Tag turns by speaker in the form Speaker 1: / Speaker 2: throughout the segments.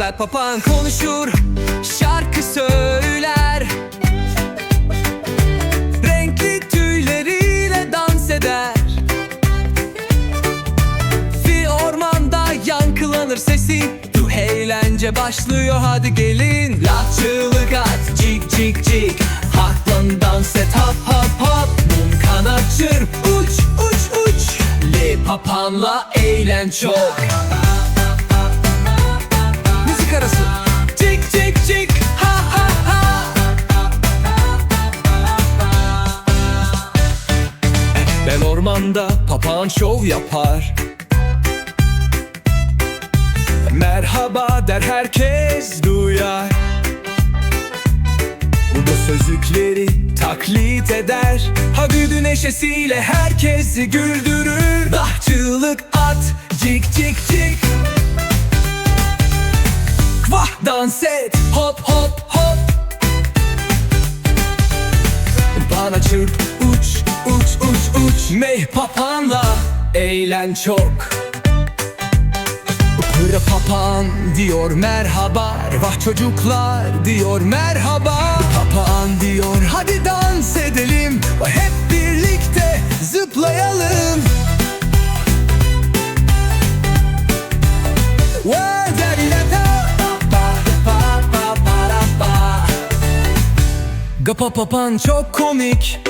Speaker 1: papağan konuşur Şarkı söyler. Renkli tüyleriyle dans eder. Bir ormanda yankılanır sesi. Du eğlence başlıyor hadi gelin. La çığlık at cik cik cik. Haklan dans et hop hop hop. Mum kanat çırp uç uç uç. Le papanla eğlen çok Müzik arası. Cik cik cik ha ha ha. Ben ormanda papağan şov yapar. Merhaba der herkes duyar. Burada sözlükleri taklit eder. Hagüdü neşesiyle herkesi güldürür. Dah çığlık at cik cik cik dans et hop hop hop. Bana çırp uç uç uç uç. Mey papanla eğlen çok. Pırı papağan diyor merhaba. Vah çocuklar diyor merhaba. Papağan Gapa papan çok komik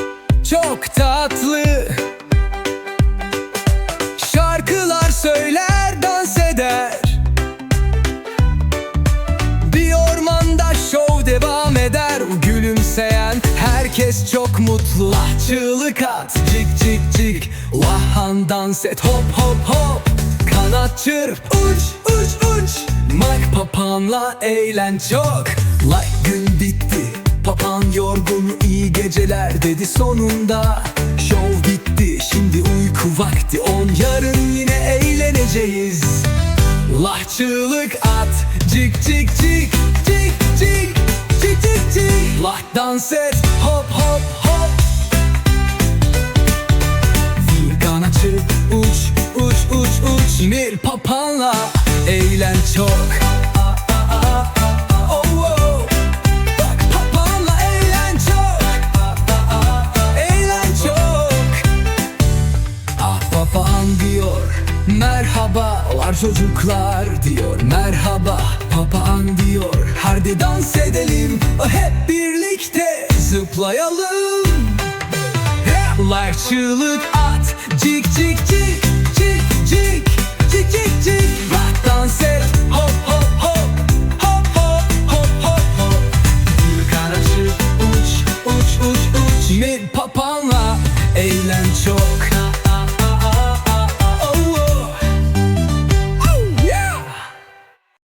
Speaker 1: Çok tatlı. Şarkılar söyler dans eder. Bir ormanda şov devam eder. Gülümseyen herkes çok mutlu. Ah çığlık at cik cik cik. Vahan dans et hop hop hop. Kanat çırp uç uç uç. Mike papanla eğlen çok. Like gün bitti Papan yorgun iyi geceler dedi sonunda. Şov bitti şimdi uyku vakti. On yarın yine eğleneceğiz. Lah çığlık at. Cik cik cik Cik cik Cik cik cik. Lah dans et Hop hop hop. Vurgana çırp Uç uç uç uç. Nil papanla Eğlen çok Merhabalar çocuklar diyor Merhaba papağan diyor. Hadi dans edelim Hep birlikte zıplayalım. Like çığlık at cik Cik cik